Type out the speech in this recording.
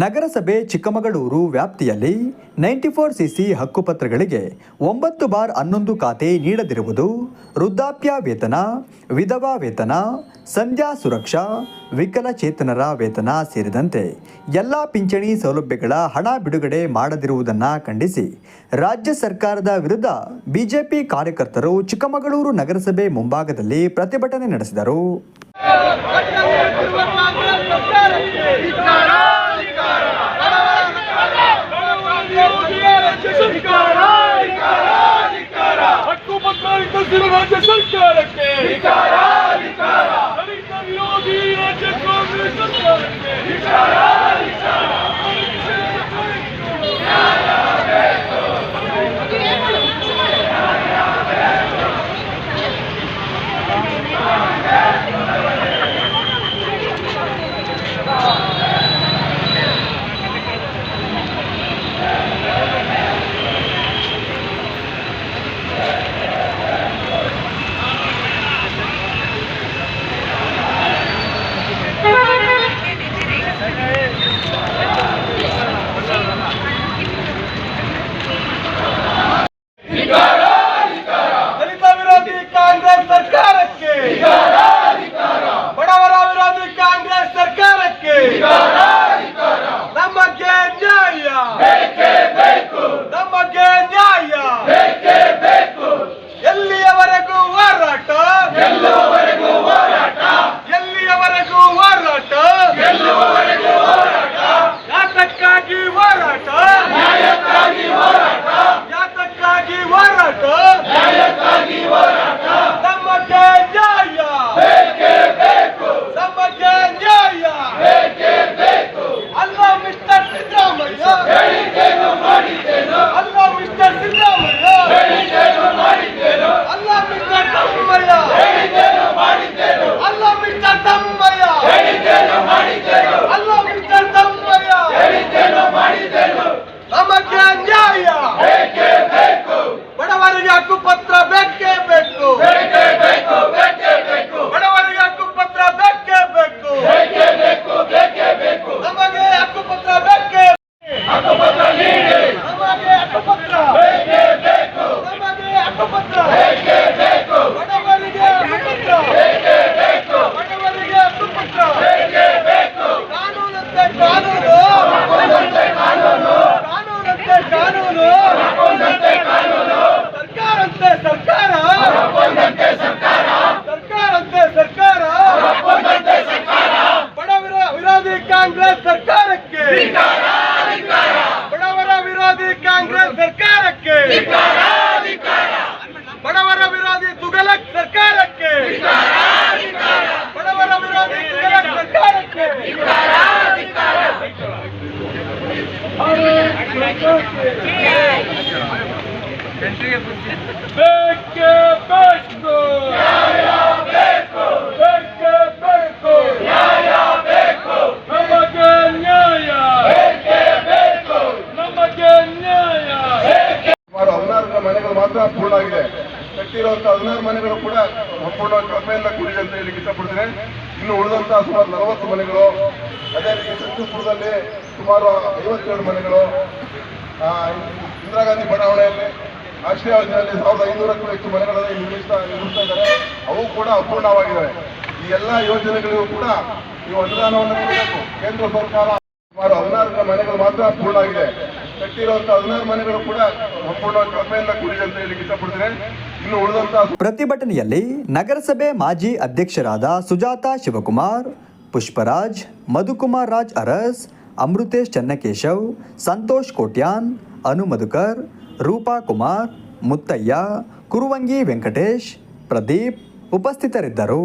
ನಗರಸಭೆ ಚಿಕ್ಕಮಗಳೂರು ವ್ಯಾಪ್ತಿಯಲ್ಲಿ ninety four CC ಹಕ್ಕುಪತ್ರಗಳಿಗೆ ಒಂಬತ್ತು ಬಾರ್ ಹನ್ನೊಂದು ಖಾತೆ ನೀಡದಿರುವುದು ವೃದ್ಧಾಪ್ಯ ವೇತನ, ವಿಧವಾ ವೇತನ, ಸಂಧ್ಯಾ ಸುರಕ್ಷಾ, ವಿಕಲಚೇತನರ ವೇತನ ಸೇರಿದಂತೆ ಎಲ್ಲ ಪಿಂಚಣಿ ಸೌಲಭ್ಯಗಳ ಹಣ ಬಿಡುಗಡೆ ಮಾಡದಿರುವುದನ್ನು ಖಂಡಿಸಿ ರಾಜ್ಯ ಸರ್ಕಾರದ ವಿರುದ್ಧ ಬಿಜೆಪಿ ಕಾರ್ಯಕರ್ತರು ಚಿಕ್ಕಮಗಳೂರು ನಗರಸಭೆ ಮುಂಭಾಗದಲ್ಲಿ ಪ್ರತಿಭಟನೆ ನಡೆಸಿದರು. ಸರ್ಕಾರಕ್ಕೆ ಬಡವರ ವಿರೋಧಿ ತುಗಲಕ್ ಸರ್ಕಾರಕ್ಕೆ! ಬಡವರ ವಿರೋಧಿ ತುಗಲಕ್ ಸರ್ಕಾರಕ್ಕೆ! ಬೇಕೇ ಬೇಕು ಬೇಕೇ ಬೇಕು ನಮಗೆ ನ್ಯಾಯ ನಮಗೆ ನ್ಯಾಯ ಸುಮಾರು ಹದಿನಾರು ಮನೆಗಳು ಮಾತ್ರ ಪೂರ್ಣ ಆಗಿದೆ ಕಟ್ಟಿರುವಂತಹ ಹದಿನಾರು ಮನೆಗಳು ಕೂಡ ಸಂಪೂರ್ಣವಾಗಿ ಕಡಿಮೆಯಿಂದ ಕೂಡಿದೆ ಅಂತ ಹೇಳಿ ಇಷ್ಟಪಡ್ತೀನಿ. ಇನ್ನು ಉಳಿದಂತಹ ಸುಮಾರು ನಲವತ್ತು ಮನೆಗಳು, ಅದೇ ರೀತಿ ಸಂಜುಪುರದಲ್ಲಿ ಸುಮಾರು ಐವತ್ತೆರಡು ಮನೆಗಳು ಇಂದಿರಾ ಗಾಂಧಿ ಬಡಾವಣೆಯಲ್ಲಿ, ರಾಷ್ಟ್ರೀಯ ಯೋಜನೆಯಲ್ಲಿ ಸಾವಿರದ ಐನೂರಕ್ಕೂ ಹೆಚ್ಚು ಮನೆಗಳಲ್ಲಿ ನಿರ್ಮಿಸ್ತಾ ನಿರ್ಮಿಸ್ತಾ ಇದ್ದಾರೆ. ಅವು ಕೂಡ ಅಪೂರ್ಣವಾಗಿದ್ದಾವೆ. ಈ ಎಲ್ಲ ಯೋಜನೆಗಳಿಗೂ ಕೂಡ ನೀವು ಅನುದಾನವನ್ನು ಕೇಂದ್ರ ಸರ್ಕಾರ ಸುಮಾರು ಹದಿನಾರು ಮನೆಗಳು ಮಾತ್ರ ಪೂರ್ಣ ಆಗಿದೆ. ಪ್ರತಿಭಟನೆಯಲ್ಲಿ ನಗರಸಭೆ ಮಾಜಿ ಅಧ್ಯಕ್ಷರಾದ ಸುಜಾತ ಶಿವಕುಮಾರ್, ಪುಷ್ಪರಾಜ್, ಮಧುಕುಮಾರ್ ರಾಜ್ ಅರಸ್, ಅಮೃತೇಶ್ ಚನ್ನಕೇಶವ್, ಸಂತೋಷ್ ಕೋಟ್ಯಾನ್, ಅನು ಮಧುಕರ್, ರೂಪಾ ಕುಮಾರ್, ಮುತ್ತಯ್ಯ, ಕುರುವಂಗಿ ವೆಂಕಟೇಶ್, ಪ್ರದೀಪ್ ಉಪಸ್ಥಿತರಿದ್ದರು.